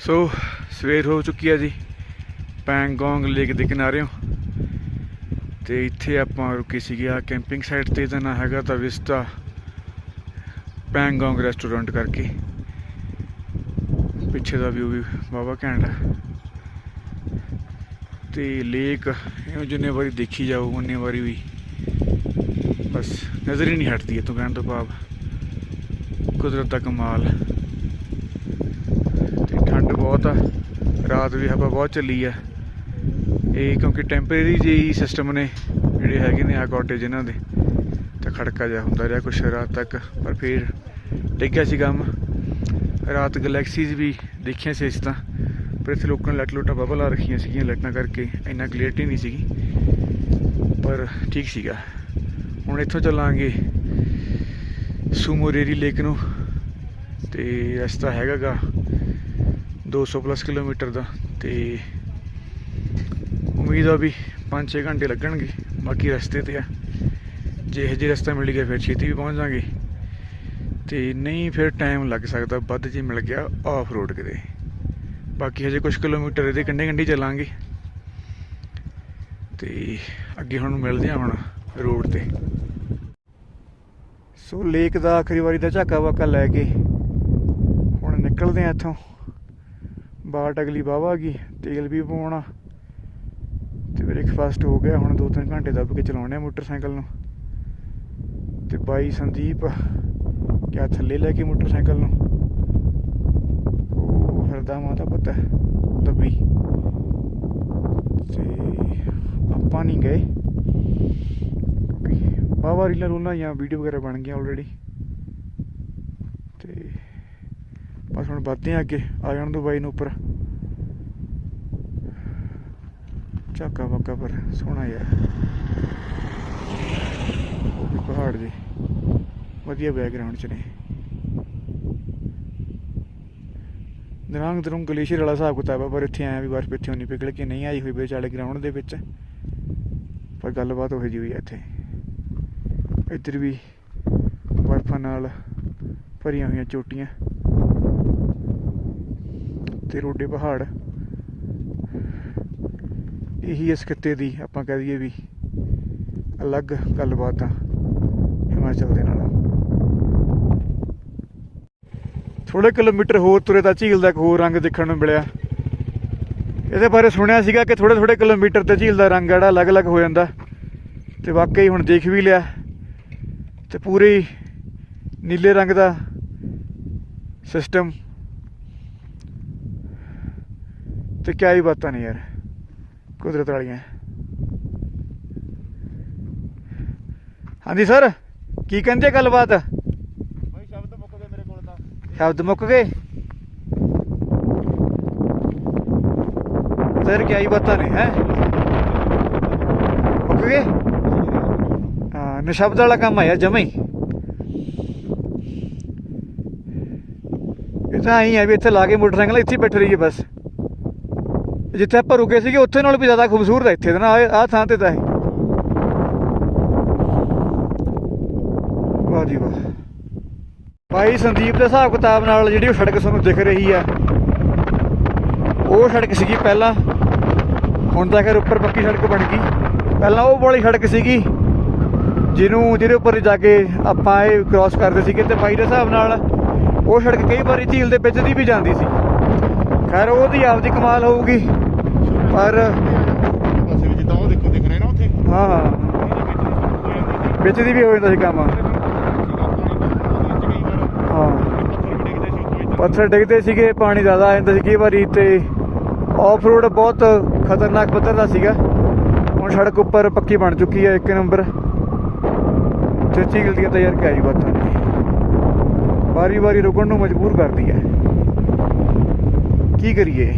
ਸੋ, ਸਵੇਰ ਹੋ ਚੁੱਕੀ ਹੈ ਜੀ, ਪੈਂਗੋਂਗ ਲੇਕ ਦੇ ਕਿਨਾਰਿਓਂ। ਤੇ ਇੱਥੇ ਆਪਾਂ ਰੁਕੇ ਸੀਗੇ ਆ ਕੈਂਪਿੰਗ ਸਾਈਟ ਤੇ, ਇਹਦਾ ਨਾਂ ਹੈਗਾ ਤਾਂ ਵਿਸਟਾ ਪੈਂਗੋਂਗ ਰੈਸਟੋਰੈਂਟ ਕਰਕੇ। ਪਿੱਛੇ ਦਾ ਵਿਊ ਵੀ ਬਾਬਾ ਘੈਂਟ ਹੈ ਤੇ ਲੇਕ ਇਹਨੂੰ ਜਿੰਨੇ ਵਾਰੀ ਦੇਖੀ ਜਾਓ, ਉਨੇ ਵਾਰੀ ਵੀ ਬਸ ਨਜ਼ਰ ਹੀ ਨਹੀਂ ਹਟਦੀ ਇਹ ਤੋਂ ਕਹਿਣ ਤੋਂ ਭਾਵ। ਕੁਦਰਤ ਦਾ ਕਮਾਲ। ਠੰਡ ਬਹੁਤ ਆ, ਰਾਤ ਵੀ ਹਵਾ ਬਹੁਤ ਚੱਲੀ ਆ। ਇਹ ਕਿਉਂਕਿ ਟੈਂਪਰੇਰੀ ਜਿਹੀ ਸਿਸਟਮ ਨੇ, ਜਿਹੜੇ ਹੈਗੇ ਨੇ ਆ ਕਾਟੇਜ ਇਹਨਾਂ ਦੇ, ਤਾਂ ਖੜਕਾ ਜਿਹਾ ਹੁੰਦਾ ਰਿਹਾ ਕੁਛ ਰਾਤ ਤੱਕ, ਪਰ ਫਿਰ ਟਿਕਿਆ ਸੀ ਕੰਮ। ਰਾਤ ਗੈਲੈਕਸੀਜ਼ ਵੀ ਦੇਖੀਆਂ ਸੀ ਇਸ ਤਾਂ, ਪਰ ਇੱਥੇ ਲੋਕਾਂ ਨੇ ਲੱਟ ਲੋਟਾ ਬਬਲ ਆ ਰੱਖੀਆਂ ਸੀਗੀਆਂ ਲਾਈਟਾਂ ਕਰਕੇ ਇੰਨਾ ਕਲੀਅਰਟੀ ਨਹੀਂ ਸੀਗੀ। ਪਰ ਠੀਕ ਸੀਗਾ। ਹੁਣ ਇੱਥੋਂ ਚੱਲਾਂਗੇ ਸੂਮੋਰੇਰੀ ਲੇਕ ਨੂੰ, ਤੇ ਰਸਤਾ ਹੈਗਾਗਾ 200 ਪਲੱਸ ਕਿਲੋਮੀਟਰ ਦਾ ਤੇ ਉਮੀਦ ਆ ਵੀ 5-6 ਘੰਟੇ ਲੱਗਣਗੇ, ਬਾਕੀ ਰਸਤੇ ਤੇ ਆ। ਜੇ ਇਹ ਜੇ ਰਸਤਾ ਮਿਲ ਗਿਆ, ਫਿਰ ਛੇਤੀ ਵੀ ਪਹੁੰਚ ਜਾਾਂਗੇ ਤੇ ਨਹੀਂ ਫਿਰ ਟਾਈਮ ਲੱਗ ਸਕਦਾ, ਵੱਧ ਜੇ ਮਿਲ ਗਿਆ ਆਫ ਰੋਡ ਕਿਤੇ। ਬਾਕੀ ਹਜੇ ਕੁਝ ਕਿਲੋਮੀਟਰ ਇਹਦੇ ਕੰਢੇ ਕੰਢੀ ਚੱਲਾਂਗੇ। ਤੇ ਅੱਗੇ ਹੁਣ ਮਿਲਦੇ ਆ ਹੁਣ ਰੋਡ ਤੇ। ਸੋ ਲੇਕ ਦਾ ਆਖਰੀ ਵਾਰੀ ਦਾ ਝਾਕਾ ਵਾਕਾ ਲੈ ਕੇ ਹੁਣ ਨਿਕਲਦੇ ਆ ਇੱਥੋਂ। ਬਾਟ ਅਗਲੀ ਵਾਹਵਾ ਗਈ, ਤੇਲ ਵੀ ਪਵਾਉਣਾ। ਤੇ ਬ੍ਰੇਕਫਾਸਟ ਹੋ ਗਿਆ, ਹੁਣ 2-3 ਘੰਟੇ ਦੱਬ ਕੇ ਚਲਾਉਣੇ ਆ ਮੋਟਰਸਾਈਕਲ ਨੂੰ। ਤੇ ਬਾਈ ਸੰਦੀਪ ਕਿਆ ਥੱਲੇ ਲੈ ਕੇ ਮੋਟਰਸਾਈਕਲ ਨੂੰ? ਉਹ ਹਰਦਾ ਮਾਤਾ ਪਤਾ, ਦੱਬੀ। ਤੇ ਆਪਾਂ ਨਹੀਂ ਗਏ। ਬਾਵਾ ਰੀਲਾਂ ਰੂਲਾਂ ਜਾਂ ਵੀਡੀਓ ਵਗੈਰਾ ਬਣ ਗਈਆਂ ਆਲਰੇਡੀ ਤੇ ਬਸ ਹੁਣ ਵੱਧਦੇ ਆ ਅੱਗੇ, ਆ ਜਾਣ ਦੋ ਬਾਈ ਨੂੰ ਉੱਪਰ। ਝਾਕਾ ਵਾਕਾ ਪਰ ਸੋਹਣਾ ਯਾਰ। ਉਹ ਵੀ ਪਹਾੜ ਦੇ ਵਧੀਆ ਬੈਕਗ੍ਰਾਉਂਡ ਚ ਨੇ। ਦਰਾਂਗ ਦਰੰਗ ਗਲੇਸ਼ੀਅਰ ਵਾਲਾ ਹਿਸਾਬ ਕਿਤਾਬ ਆ, ਪਰ ਇੱਥੇ ਆਇਆ ਵੀ ਬਰਫ਼ ਇੱਥੇ ਨਹੀਂ ਪਿਘਲ ਕੇ ਨਹੀਂ ਆਈ ਹੋਈ ਵਿਚਾਲੇ ਗਰਾਊਂਡ ਦੇ ਵਿੱਚ। ਪਰ ਗੱਲਬਾਤ ਉਹੋ ਜਿਹੀ ਹੋਈ ਹੈ ਇੱਥੇ। ਇੱਧਰ ਵੀ ਬਰਫ਼ਾਂ ਨਾਲ ਭਰੀਆਂ ਹੋਈਆਂ ਚੋਟੀਆਂ। ਤੇ ਰੋਡੇ ਪਹਾੜ। ਇਹੀ ਇਸ ਖਿੱਤੇ ਦੀ ਆਪਾਂ ਕਹਿ ਦਈਏ ਵੀ ਅਲੱਗ ਗੱਲਬਾਤ ਆ ਹਿਮਾਚਲ ਦੇ ਨਾਲ। ਥੋੜੇ ਕਿਲੋਮੀਟਰ ਹੋਰ ਤੁਰੇ ਤਾਂ ਝੀਲ ਦਾ ਇੱਕ ਹੋਰ ਰੰਗ ਦੇਖਣ ਨੂੰ ਮਿਲਿਆ। ਇਹਦੇ ਬਾਰੇ ਸੁਣਿਆ ਸੀਗਾ ਕਿ ਥੋੜੇ ਥੋੜੇ ਕਿਲੋਮੀਟਰ ਤੇ ਝੀਲ ਦਾ ਰੰਗ ਜਿਹੜਾ ਅਲੱਗ-ਅਲੱਗ ਹੋ ਜਾਂਦਾ। ਤੇ ਵਾਕਈ ਹੁਣ ਦੇਖ ਵੀ ਲਿਆ। ਤੇ ਪੂਰੀ ਨੀਲੇ ਰੰਗ ਦਾ ਸਿਸਟਮ ਤੇ ਕਿਆ ਹੀ ਬਾਤਾਂ ਨੇ ਯਾਰ ਕੁਦਰਤ ਵਾਲੀਆਂ। ਹਾਂਜੀ ਸਰ ਕੀ ਕਹਿੰਦੇ ਗੱਲਬਾਤ? ਭਾਈ ਸ਼ਬਦ ਮੁੱਕ ਗਏ ਮੇਰੇ ਕੋਲ ਤਾਂ। ਸ਼ਬਦ ਮੁੱਕ ਗਏ? ਸਰ ਕਿਆ ਹੀ ਬਾਤਾਂ ਨੇ ਹੈ? ਮੁੱਕ ਗਏ? ਹਾਂ ਨਿਸ਼ਬਦ ਵਾਲਾ ਕੰਮ ਆਇਆ ਜਮਾ ਹੀ। ਇਹ ਤਾਂ ਆਈ ਹੈ ਵੀ ਇੱਥੇ ਲਾ ਕੇ ਮੋਟਰਸਾਈਕਲ ਇੱਥੇ ਹੀ ਬੈਠ ਰਹੀਏ ਬਸ। ਜਿੱਥੇ ਆਪਾਂ ਰੁਕੇ ਸੀਗੇ, ਉੱਥੇ ਨਾਲ ਵੀ ਜ਼ਿਆਦਾ ਖੂਬਸੂਰਤ ਹੈ ਇੱਥੇ ਦਾ ਨਾ, ਆਹ ਥਾਂ ਤੇ ਤਾਂ ਇਹ। ਵਾਹ ਜੀ ਵਾਹ। ਭਾਈ ਸੰਦੀਪ ਦੇ ਹਿਸਾਬ ਕਿਤਾਬ ਨਾਲ ਜਿਹੜੀ ਉਹ ਸੜਕ ਤੁਹਾਨੂੰ ਦਿਖ ਰਹੀ ਆ, ਉਹ ਸੜਕ ਸੀਗੀ ਪਹਿਲਾਂ। ਹੁਣ ਤਾਂ ਖੈਰ ਉੱਪਰ ਪੱਕੀ ਸੜਕ ਬਣ ਗਈ। ਪਹਿਲਾਂ ਉਹ ਵਾਲੀ ਸੜਕ ਸੀਗੀ, ਜਿਹਨੂੰ ਜਿਹਦੇ ਉੱਪਰ ਜਾ ਕੇ ਆਪਾਂ ਇਹ ਕ੍ਰਾਸ ਕਰਦੇ ਸੀਗੇ ਤੇ ਭਾਈ ਦੇ ਹਿਸਾਬ ਨਾਲ ਉਹ ਸੜਕ ਕਈ ਵਾਰੀ ਝੀਲ ਦੇ ਵਿੱਚ ਦੀ ਵੀ ਜਾਂਦੀ ਸੀ। ਖੈਰ ਉਹਦੀ ਆਪਦੀ ਕਮਾਲ ਹੋਊਗੀ ਪਰ ਪਾਸੇ ਵੀ ਜਿੱਦਾਂ ਉਹ ਦੇਖੋ ਦਿਖ ਰਿਹਾ ਨਾ ਉੱਥੇ। ਹਾਂ ਹਾਂ। ਵਿੱਚ ਦੀ ਵੀ ਹੋ ਜਾਂਦਾ ਸੀ ਕੰਮ। ਹਾਂ। ਪੱਥਰ ਡਿੱਗਦੇ ਸੀਗੇ ਪਾਣੀ ਜ਼ਿਆਦਾ ਆ ਜਾਂਦਾ ਸੀ ਕਈ ਵਾਰੀ ਤੇ ਆਫ ਰੋਡ ਬਹੁਤ ਖਤਰਨਾਕ ਪੱਧਰ ਦਾ ਸੀਗਾ। ਹੁਣ ਸੜਕ ਉੱਪਰ ਪੱਕੀ ਬਣ ਚੁੱਕੀ ਹੈ ਇੱਕ ਨੰਬਰ। ਤੇ ਝੀਲ ਦੀਆਂ ਤਾਂ ਯਾਰ ਹੀ ਬਾਤਾਂ ਵਾਰੀ ਵਾਰੀ ਰੁਕਣ ਨੂੰ ਮਜਬੂਰ ਕਰਦੀ ਹੈ ਕੀ ਕਰੀਏ?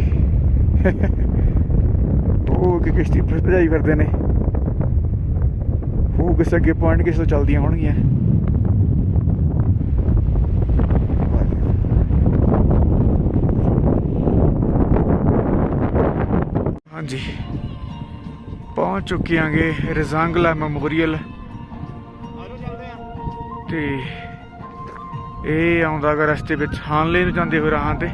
ਉਹ ਕਿ ਕਿਸ਼ਤੀ ਪਰ ਭਜਾਈ ਫਿਰਦੇ ਨੇ। ਉਹ ਕਿਸੇ ਅੱਗੇ ਪੁਆਇੰਟ ਕਿਸੇ ਤੋਂ ਚੱਲਦੀਆਂ ਹੋਣਗੀਆਂ? ਹਾਂਜੀ। ਪਹੁੰਚ ਚੁੱਕੇ ਆਂਗੇ ਰਜ਼ਾਂਗਲਾ ਮੈਮੋਰੀਅਲ। ਤੇ ਇਹ ਆਉਂਦਾ ਰਸਤੇ ਵਿੱਚ, ਹਾਨਲੇ ਨੂੰ ਜਾਂਦੇ ਹੋਏ ਰਾਹਾਂ ਤੇ।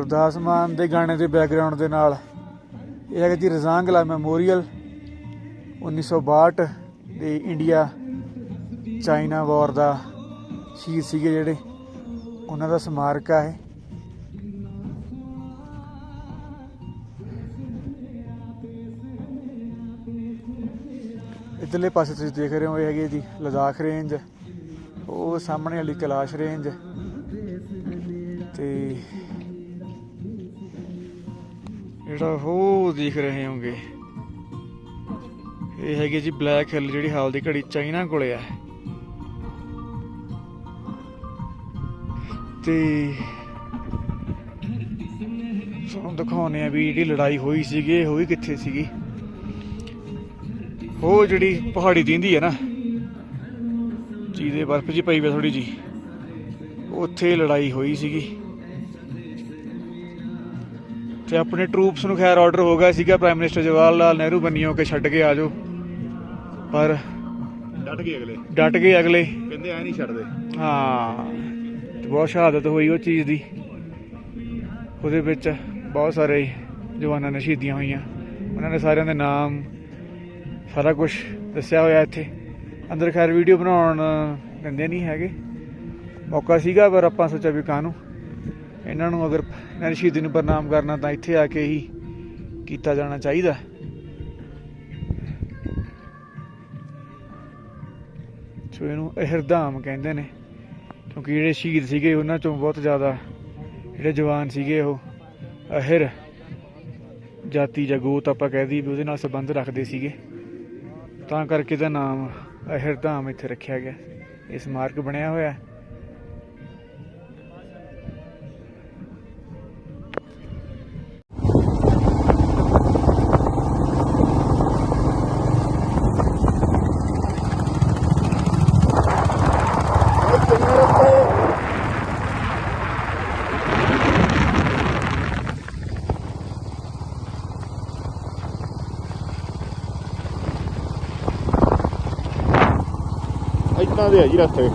ਗੁਰਦਾਸ ਮਾਨ ਦੇ ਗਾਣੇ ਦੇ ਬੈਕਗ੍ਰਾਉਂਡ ਦੇ ਨਾਲ, ਇਹ ਹੈਗਾ ਜੀ ਰਜ਼ਾਂਗਲਾ ਮੈਮੋਰੀਅਲ 1962 ਦੇ ਇੰਡੀਆ ਚਾਈਨਾ ਵਾਰ ਦਾ ਸ਼ਹੀਦ ਸੀਗੇ ਜਿਹੜੇ, ਉਹਨਾਂ ਦਾ ਸਮਾਰਕ ਆ ਇਹ। ਇਧਰਲੇ ਪਾਸੇ ਤੁਸੀਂ ਦੇਖ ਰਹੇ ਹੋ, ਇਹ ਹੈਗੇ ਜੀ ਲਦਾਖ ਰੇਂਜ ਉਹ ਸਾਹਮਣੇ ਵਾਲੀ ਕੈਲਾਸ਼ ਰੇਂਜ ਤੇ ਜਿਹੜਾ ਉਹ ਦੇਖ ਰਹੇ ਹੋਗੇ। ਇਹ ਹੈਗੀ ਜੀ ਬਲੈਕ ਹਿੱਲ ਜਿਹੜੀ ਹਾਲ ਦੀ ਘੜੀ ਚਾਈਨਾ ਕੋਲੇ ਆ। ਤੇ ਤੁਹਾਨੂੰ ਦਿਖਾਉਂਦੇ ਆ ਵੀ ਜਿਹੜੀ ਲੜਾਈ ਹੋਈ ਸੀਗੀ, ਇਹ ਹੋਈ ਕਿੱਥੇ ਸੀਗੀ? ਉਹ ਜਿਹੜੀ ਪਹਾੜੀ ਦਿੰਦੀ ਹੈ ਨਾ, ਜਿਹਦੇ ਬਰਫ਼ ਜੀ ਪਈ ਵੇ ਥੋੜੀ ਜੀ ਉੱਥੇ ਲੜਾਈ ਹੋਈ ਸੀਗੀ। ਤੇ ਆਪਣੇ ਟਰੂਪਸ ਨੂੰ ਖੈਰ ਆਰਡਰ ਹੋ ਗਿਆ ਸੀਗਾ ਪ੍ਰਾਈਮ ਮਿਨਿਸਟਰ ਜਵਾਹਰ ਲਾਲ ਨਹਿਰੂ ਬੰਨੀਓ ਕੇ ਛੱਡ ਕੇ ਆ ਜਾਓ। ਪਰ ਡਟ ਗਏ ਅਗਲੇ। ਡਟ ਗਏ ਅਗਲੇ। ਕਹਿੰਦੇ ਐ ਨਹੀਂ ਛੱਡਦੇ। ਹਾਂ ਬਹੁਤ ਸ਼ਹਾਦਤ ਹੋਈ ਉਹ ਚੀਜ਼ ਦੀ। ਉਹਦੇ ਵਿੱਚ ਬਹੁਤ ਸਾਰੇ ਜਵਾਨਾਂ ਨੇ ਸ਼ਹੀਦੀਆਂ ਹੋਈਆਂ। ਉਹਨਾਂ ਨੇ ਸਾਰਿਆਂ ਦੇ ਨਾਮ ਸਾਰਾ ਕੁਝ ਦੱਸਿਆ ਹੋਇਆ ਇੱਥੇ। ਅੰਦਰ ਖੈਰ ਵੀਡੀਓ ਬਣਾਉਣ ਦਿੰਦੇ ਨਹੀਂ ਹੈਗੇ। ਮੌਕਾ ਸੀਗਾ ਪਰ ਆਪਾਂ ਸੋਚਿਆ ਵੀ ਕਾਹਨੂੰ। ਇਹਨਾਂ ਨੂੰ ਅਗਰ ਇਹਨਾਂ ਦੀ ਸ਼ਹੀਦੀ ਨੂੰ ਪ੍ਰਣਾਮ ਕਰਨਾ ਤਾਂ ਇੱਥੇ ਆ ਕੇ ਹੀ ਕੀਤਾ ਜਾਣਾ ਚਾਹੀਦਾ। ਸੋ ਇਹਨੂੰ ਅਹਿਰਦਾਮ ਕਹਿੰਦੇ ਨੇ, ਕਿਉਂਕਿ ਜਿਹੜੇ ਸ਼ਹੀਦ ਸੀਗੇ ਉਹਨਾਂ ਚੋਂ ਬਹੁਤ ਜ਼ਿਆਦਾ ਜਿਹੜੇ ਜਵਾਨ ਸੀਗੇ ਉਹ ਅਹਿਰ ਜਾਤੀ ਜਾਂ ਗੋਤ ਆਪਾਂ ਕਹਿ ਦਈਏ ਵੀ ਉਹਦੇ ਨਾਲ ਸੰਬੰਧ ਰੱਖਦੇ ਸੀਗੇ। ਤਾਂ ਕਰਕੇ ਇਹਦਾ ਨਾਮ ਅਹਿਰਧਾਮ ਇੱਥੇ ਰੱਖਿਆ ਗਿਆ। ਇਹ ਸਮਾਰਕ ਬਣਿਆ ਹੋਇਆ। ਹੈ। ਇਦਾਂ ਦੇ ਆ ਜੀ ਰਸਤੇ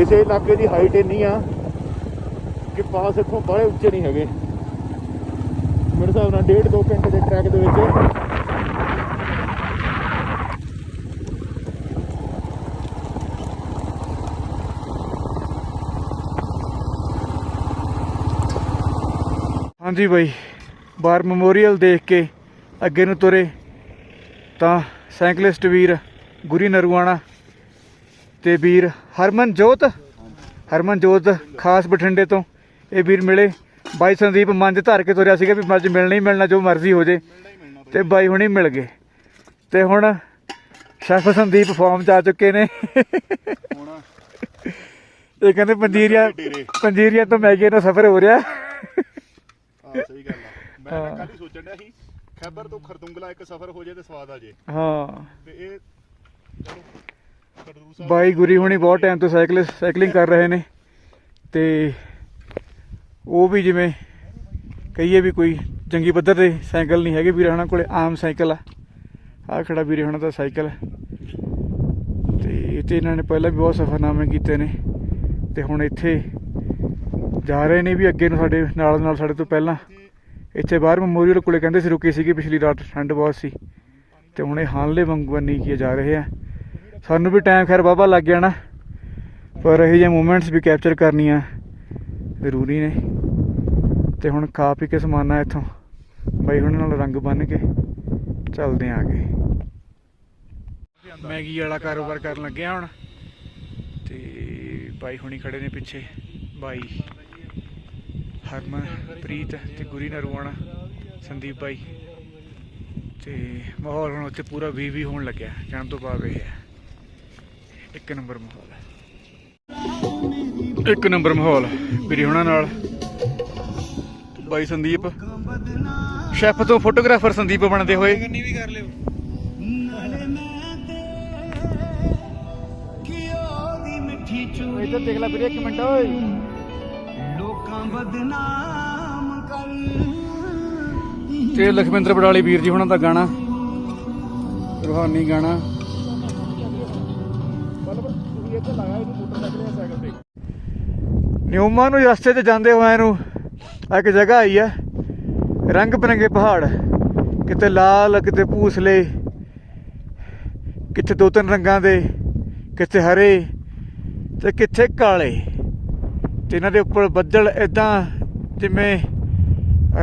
ਇਸੇ ਇਲਾਕੇ ਦੀ ਹਾਈਟ ਇੰਨੀ ਆ ਕਿ ਪਾਸ ਇੱਥੋਂ ਬੜੇ ਉੱਚੇ ਨਹੀਂ ਹੈਗੇ। ਮੇਰੇ ਹਿਸਾਬ ਨਾਲ ਡੇਢ ਦੋ ਘੰਟੇ ਦੇ ਟਰੈਕ ਦੇ ਵਿੱਚ ਹਾਂਜੀ ਬਾਈ। ਬਾਰ ਮੈਮੋਰੀਅਲ ਦੇਖ ਕੇ ਅੱਗੇ ਨੂੰ ਤੁਰੇ ਤਾਂ ਸਾਈਕਲਿਸਟ ਵੀਰ ਗੁਰੀ ਨਰੂਆਣਾ ਤੇ ਵੀਰ ਹਰਮਨ ਜੋਤ ਹਰਮਨ ਜੋਤ ਖਾਸ ਬਠਿੰਡੇ ਤੋਂ ਇਹ ਵੀਰ ਮਿਲੇ। ਬਾਈ ਸੰਦੀਪ ਮੰਜ ਧਰ ਕੇ ਤੁਰਿਆ ਸੀਗਾ ਵੀ ਮੱਝ ਮਿਲਣਾ ਹੀ ਮਿਲਣਾ ਜੋ ਮਰਜ਼ੀ ਹੋ ਜੇ। ਤੇ ਬਾਈ ਹੁਣੀ ਮਿਲ ਗਏ। ਤੇ ਹੁਣ ਸ਼ੈਫ ਸੰਦੀਪ ਫਾਰਮ ਚ ਆ ਚੁੱਕੇ ਨੇ। ਇਹ ਕਹਿੰਦੇ ਪੰਜੀਰੀਆ। ਪੰਜੀਰੀਆ ਤੋਂ ਮੈਗੇ ਦਾ ਸਫ਼ਰ ਹੋ ਰਿਹਾ। ਮੈਂ ਹਾਂ। ਕੱਲ ਹੀ ਸੋਚਣ ਡਿਆ ਸੀ ਖੈਬਰ ਤੋਂ ਖਰਦੁੰਗਲਾ ਇੱਕ ਸਫ਼ਰ ਹੋ ਜੇ ਤੇ ਸਵਾਦ ਆ ਜੇ। ਹਾਂ। ਤੇ ਇਹ ਚਲੋ ਖਡੂਰ ਸਾਹਿਬ ਬਾਈ ਗੁਰੀ ਹੁਣੀ ਬਹੁਤ ਟਾਈਮ ਤੋਂ ਸਾਈਕਲ ਸਾਈਕਲਿੰਗ ਕਰ ਰਹੇ ਨੇ। ਤੇ ਉਹ ਵੀ ਜਿਵੇਂ ਕਹੀਏ ਵੀ ਕੋਈ ਜੰਗੀ ਪੱਧਰ ਦੇ ਸਾਈਕਲ ਨਹੀਂ ਹੈਗੇ ਵੀਰ ਹਣਾ ਕੋਲੇ ਆਮ ਸਾਈਕਲ ਆ। ਆ ਖੜਾ ਵੀਰ ਹਣਾ ਦਾ ਸਾਈਕਲ। ਤੇ ਇਹ ਤੇ ਇਹਨਾਂ ਨੇ ਪਹਿਲਾਂ ਵੀ ਬਹੁਤ ਸਫ਼ਰਨਾਮੇ ਕੀਤੇ ਨੇ। ਤੇ ਹੁਣ ਇੱਥੇ ਜਾ ਰਹੇ ਨੇ ਵੀ ਅੱਗੇ ਨੂੰ ਸਾਡੇ ਨਾਲ ਨਾਲ ਸਾਡੇ ਤੋਂ ਪਹਿਲਾਂ। ਇੱਥੇ ਬਾਹਰ ਮੈਮੋਰੀਅਲ ਕੋਲੇ ਕਹਿੰਦੇ ਸੀ ਰੁਕੇ ਸੀਗੇ, ਪਿਛਲੀ ਰਾਤ ਠੰਡ ਬਹੁਤ ਸੀ। ਤੇ ਹੁਣ ਇਹ ਹਾਨਲੇ ਵਾਂਗੂ ਬੰਨੀ ਕੀ ਜਾ ਰਹੇ ਆ। ਸਾਨੂੰ ਵੀ ਟਾਈਮ ਖੈਰ ਬਾਬਾ ਲੱਗ ਗਿਆ ਨਾ, ਪਰ ਇਹ ਜਿਹੇ ਮੂਮੈਂਟਸ ਵੀ ਕੈਪਚਰ ਕਰਨੀਆਂ ਜ਼ਰੂਰੀ ਨੇ। ਤੇ ਹੁਣ ਖਾ ਪੀ ਕੇ ਸਮਾਨਾ ਇੱਥੋਂ। ਬਾਈ ਹੁਣ ਨਾਲ ਰੰਗ ਬੰਨ ਕੇ ਚੱਲਦੇ ਆਂ ਅੱਗੇ। ਮੈਗੀ ਵਾਲਾ ਕਾਰੋਬਾਰ ਕਰਨ ਲੱਗਿਆ ਹੁਣ। ਤੇ ਬਾਈ ਹੁਣੀ ਖੜੇ ਨੇ ਪਿੱਛੇ। ਬਾਈ। ਹਰਮਨ ਪ੍ਰੀਤ ਤੇ ਗੁਰੀ ਨਰੂਆਣਾ ਸੰਦੀਪ ਬਾਈ। ਤੇ ਮਾਹੌਲ ਹੁਣ ਉੱਥੇ ਪੂਰਾ ਵੀ ਵੀ ਹੋਣ ਲੱਗਿਆ। ਕਹਿਣ ਤੋਂ ਭਾਵ ਇਹ ਹੈ। ਇੱਕ ਨੰਬਰ ਮਾਹੌਲ ਹੈ। ਇੱਕ ਨੰਬਰ ਮਾਹੌਲ ਵੀਰੇ ਹੁਣਾਂ ਨਾਲ ਬਾਈ ਸੰਦੀਪ। ਸ਼ੈਫ ਤੋਂ ਫੋਟੋਗ੍ਰਾਫਰ ਸੰਦੀਪ ਬਣਦੇ ਹੋਏ। ਕੰਨੀ ਵੀ ਕਰ ਲਿਓ ਇੱਧਰ ਦੇਖ ਲੈ ਵੀਰੇ ਇੱਕ ਮਿੰਟ ਓਏ। ਬਦਨਾਮ ਕਰ। ਤੇ ਲਖਵਿੰਦਰ ਬਡਾਲੀ ਵੀਰ ਜੀ ਹੁਣਾਂ ਦਾ ਗਾਣਾ, ਰੂਹਾਨੀ ਗਾਣਾ। ਨਿਊਮਾ ਨੂੰ ਰਸਤੇ 'ਚ ਜਾਂਦੇ ਹੋਏ ਨੂੰ ਆਹ ਇੱਕ ਜਗ੍ਹਾ ਆਈ ਆ, ਰੰਗ ਬਰੰਗੇ ਪਹਾੜ। ਕਿਤੇ ਲਾਲ, ਕਿਤੇ ਭੂਸਲੇ ਕਿੱਥੇ ਦੋ ਤਿੰਨ ਰੰਗਾਂ ਦੇ ਕਿੱਥੇ ਹਰੇ ਤੇ ਕਿੱਥੇ ਕਾਲੇ। ਤੇ ਇਹਨਾਂ ਦੇ ਉੱਪਰ ਬੱਦਲ ਇਦਾਂ ਜਿਵੇਂ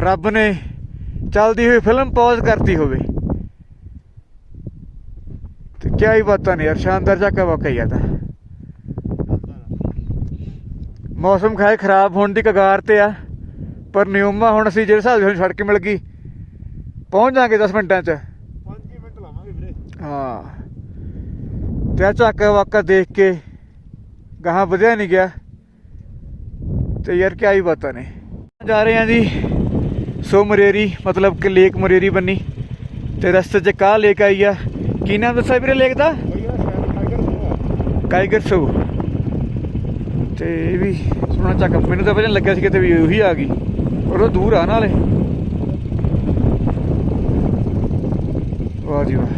ਰੱਬ ਨੇ ਚੱਲਦੀ ਹੋਈ ਫਿਲਮ ਪੌਜ਼ ਕਰਤੀ ਹੋਵੇ। ਤੇ ਕਿਆ ਹੀ ਬਾਤਾਂ ਨੇ ਯਾਰ ਸ਼ਾਨਦਾਰ ਜਗ੍ਹਾ ਵਾਕਈ ਆ ਤਾਂ। ਮੌਸਮ ਖਾਏ ਖਰਾਬ ਹੋਣ ਦੀ ਕਗਾਰ ਤੇ ਆ ਪਰ ਨਿਊਮਾ ਹੁਣ ਅਸੀਂ ਜਿਹੜੇ ਹਿਸਾਬ ਨਾਲ ਸੜਕ ਮਿਲ ਗਈ ਪਹੁੰਚ ਜਾਾਂਗੇ 10 ਮਿੰਟਾਂ 'ਚ। 5 ਮਿੰਟ ਲਾਵਾਂਗੇ ਵੀਰੇ। ਹਾਂ। ਤੇ ਆ ਝਾਕਾ ਵਾਕਾ ਦੇਖ ਕੇ ਗਾਹਾਂ ਵਧਿਆ ਨਹੀਂ ਗਿਆ। ਤੇ ਯਾਰ ਕਿਆ ਹੀ ਬਾਤਾਂ ਨੇ। ਜਾ ਰਹੇ ਆ ਜੀ ਸੋ ਮਰੇਰੀ, ਮਤਲਬ ਕਿ ਲੇਕ ਮਰੇਰੀ ਬੰਨੀ ਤੇ ਰਸਤੇ 'ਚ ਕਾ ਲੇਕ ਆਈ ਆ? ਕੀ ਨਾਮ ਦੱਸਿਆ ਵੀਰੇ ਲੇਕ ਦਾ? ਭਈਆ ਟਾਈਗਰ ਸੋ। ਕਾਈਗਰ ਸੋ ਤੇ ਇਹ ਵੀ ਸੋਹਣਾ ਚੱਕ, ਮੈਨੂੰ ਤਾਂ ਪਹਿਲਾਂ ਲੱਗਿਆ ਸੀ ਕਿਤੇ ਵੀ ਉਹੀ ਆ ਗਈ। ਪਰ ਉਹ ਦੂਰ ਆ ਨਾਲੇ। ਵਾਹ ਜੀ ਵਾਹ।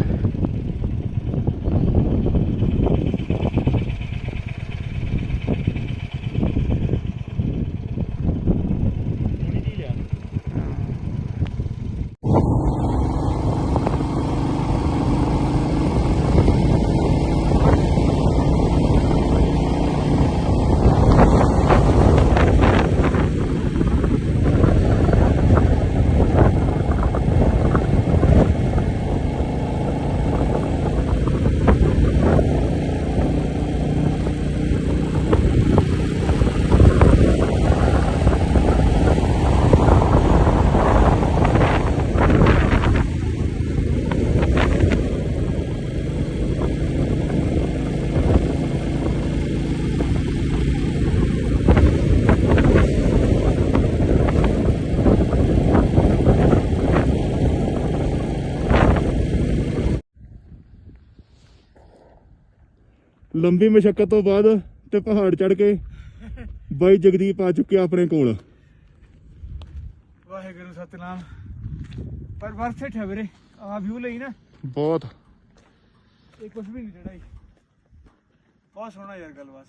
ਲੰਬੀ ਮਸ਼ੱਕਤ ਤੋਂ ਬਾਅਦ ਤੇ ਪਹਾੜ ਚੜ ਕੇ ਬਾਈ ਜਗਦੀਪ ਆ ਚੁੱਕਿਆ ਆਪਣੇ ਕੋਲ। ਵਾਹਿਗੁਰੂ ਸਤਨਾਮ। ਪਰ ਵਰਥ ਹੈ ਵੀਰੇ ਆ ਵਿਊ ਲਈ ਨਾ। ਬਹੁਤ। ਇਹ ਕੁਝ ਵੀ ਨਹੀਂ ਹੀ ਬਹੁਤ ਸੋਹਣਾ ਯਾਰ ਗੱਲਬਾਤ।